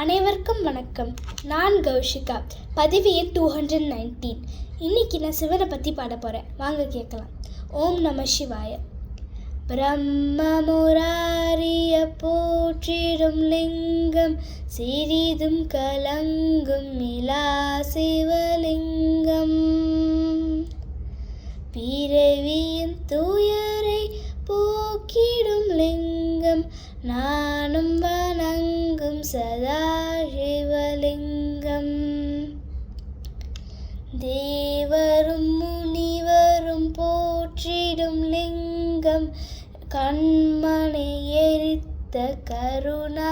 அனைவருக்கும் வணக்கம். நான் கௌஷிகா. பதிவு எண் டூ ஹண்ட்ரட் நைன்டீன் இன்னைக்கு நான் சிவனை பற்றி பாட போகிறேன் வாங்க கேட்கலாம். ஓம் நம சிவாய. பிரம்மமுராரிய போற்றிடும் லிங்கம் சிறிதும் கலங்கும் நிலா சிவலிங்கம். பிறவியின் துயரை போக்கிடும் லிங்கம் நானும் வணங்க சதா சிவலிங்கம் தேவரும் முனிவரும் போற்றிடும் லிங்கம். கண்மனை எரித்த கருணாலிங்கம்.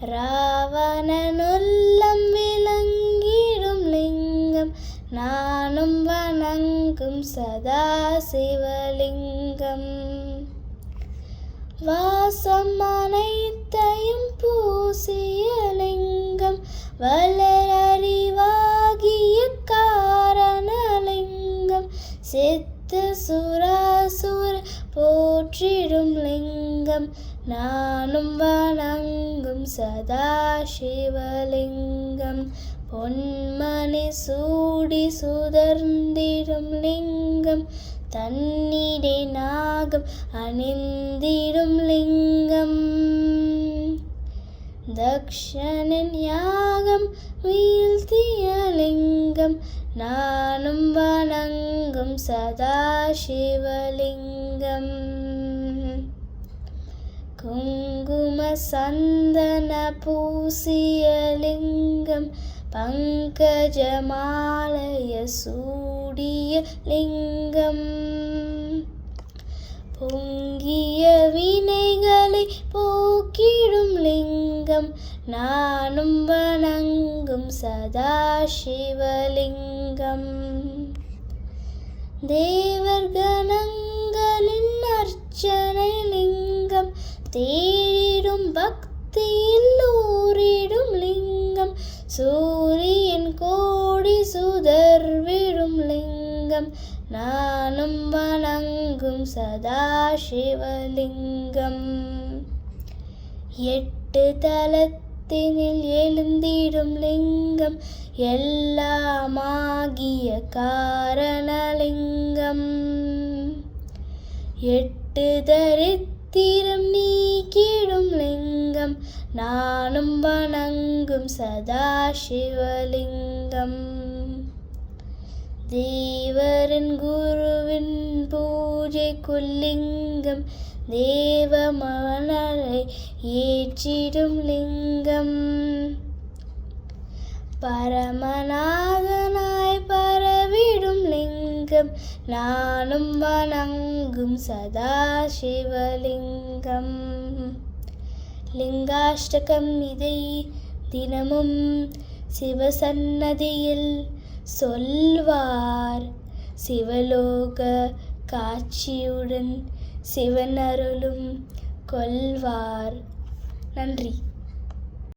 ராவணனுள்ளம் விளங்கிடும் லிங்கம். நானும் வணங்கும் சதா சிவலிங்கம் வாசம் அனைத்தையும் பூசிய லிங்கம் வளரறிவாகிய காரணலிங்கம் சித்த சுராசுர போற்றிடும் லிங்கம் நானும் வணங்கும் சதாசிவலிங்கம் பொன்மணி சூடி சுதர்ந்திடும் லிங்கம் தன்னிடை நான் பாகம் அணிந்திடும் லிங்கம். தக்ஷணன் யாகம் வீழ்த்திய லிங்கம் நானும் வணங்கும் சதாசிவலிங்கம். குங்கும சந்தன பூசிய லிங்கம் பங்கஜமாலய சூடிய லிங்கம். பொங்கிய வினைகளை போக்கிடும் லிங்கம் நானும் வணங்கும் சதா சிவலிங்கம் தேவர் கணங்களின் அர்ச்சனை லிங்கம் தேடிடும் பக்தியில் ஊறிடும் லிங்கம் சூரியன் கோடி சுதர்விடும் லிங்கம் நானும் வணங்கும் சதாசிவலிங்கம். எட்டு தலத்தினில் எழுந்திடும் லிங்கம் எல்லாமாகிய காரணலிங்கம். எட்டு தரித்திரம் நீக்கிடும் லிங்கம் நானும் வணங்கும் சதாசிவலிங்கம். சிவலிங்கம் தேவரின் குருவின் பூஜைக்குள்ளிங்கம் தேவமணரை ஏற்றிடும் லிங்கம். பரமநாதனாய் பரவிடும் லிங்கம் நானும் வணங்கும் சதா சிவலிங்கம் லிங்காஷ்டகம் இதை தினமும் சிவசன்னதியில் சொல்வார். சிவலோக காட்சியுடன் சிவனருளும் கொள்வார். நன்றி.